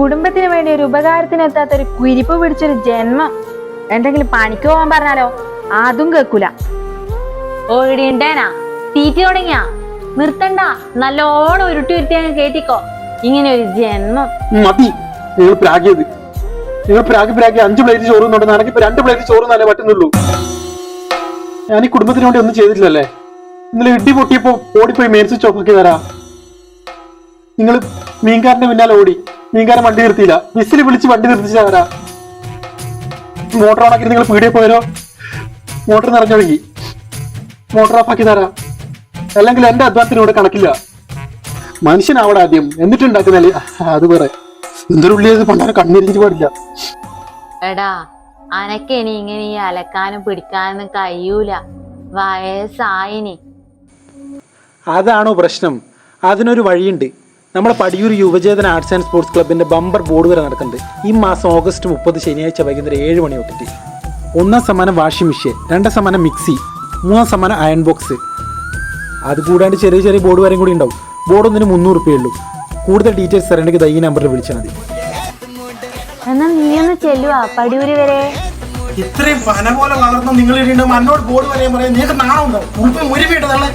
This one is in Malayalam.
കുടുംബത്തിന് വേണ്ടി ഒരു ഉപകാരത്തിന് എത്താത്ത ഒരു കുരിപ്പ് പിടിച്ചൊരു ജന്മം. എന്തെങ്കിലും പണിക്ക് പോകാൻ പറഞ്ഞാലോ? അതും കേൾക്കൂല. ഓടിണ്ടേനാ തീറ്റി തുടങ്ങിയാ? നിർത്തണ്ട. നല്ലോണം ഉരുട്ടി ഉരുട്ടി അങ്ങ് കേറ്റിക്കോ. ഇങ്ങനെ ഒരു ജന്മം. മതി. അഞ്ച് പ്ലേറ്റ് ചോറ് രണ്ട് പ്ലേറ്റ് ചോറ് ഞാൻ ഈ കുടുംബത്തിന് വേണ്ടി ഒന്നും ചെയ്തിട്ടില്ലല്ലേ? ഇന്നലെ ഇടി പൊട്ടിയപ്പോ ഓടിപ്പോയി മെയിൻ ചോക്കി തരാം. നിങ്ങൾ മീൻകാരന്റെ പിന്നാലെ ഓടി. മീൻകാരൻ വണ്ടി നിർത്തിയില്ല. വിസിൽ വിളിച്ച് വണ്ടി നിർത്തിച്ചവരാ. മോട്ടോർ ഓണാക്കി നിങ്ങൾ പീടിയെ പോയാലോ മോട്ടോർ നിറഞ്ഞൊഴുകി. മോട്ടോർ ഓഫ് ആക്കി തരാ. അല്ലെങ്കിൽ എന്റെ അധ്വാനത്തിനോട് കണക്കില്ല. മനുഷ്യനാവണം ആദ്യം. എന്നിട്ട് ഉണ്ടാക്കുന്നല്ലേ അത് വേറെ. എന്തൊരു ഉള്ളി അത് പണ്ടാരെ പാടില്ല. എടാ അനക്കിനി ഇങ്ങനെ ഈ അലക്കാനും പിടിക്കാനും കഴിയൂല. വയസ്സായിനി. അതാണോ പ്രശ്നം. അതിനൊരു വഴിയുണ്ട്. നമ്മുടെ Padiyoor Yuvachethana arts and sports ക്ലബിന്റെ ബമ്പർ ബോർഡ് വരെ നടക്കുന്നുണ്ട്. ഈ മാസം ഓഗസ്റ്റ് മുപ്പത് ശനിയാഴ്ച വൈകുന്നേരം ഏഴ് മണി തൊട്ടിട്ട്. ഒന്നാം സമ്മാനം വാഷിംഗ് മെഷീൻ രണ്ടാം സമ്മാനം മിക്സി മൂന്നാം സമ്മാനം അയൺ ബോക്സ്. അത് കൂടാണ്ട് ചെറിയ ചെറിയ ബോർഡ് വരെയും കൂടി ഉണ്ടാവും. ബോർഡ് ഒന്നിന് മുന്നൂറ് റുപ്യ ഉള്ളൂ. കൂടുതൽ ഡീറ്റെയിൽസ് തരണമെങ്കിൽ ഈ നമ്പറിൽ വിളിച്ചാൽ മതി. എന്നാ നീ ഒന്ന് ചെല്ലുവാ പടിയൂര് വരെ. ഇത്രയും പന പോലെ വളർന്ന നിങ്ങൾ മണ്ണോട് ബോർഡ് വരെയും പറയാം. നിങ്ങൾക്ക് നാണം ഉണ്ടോ മുഴുവൻ മുരുവിട്ട് നല്ല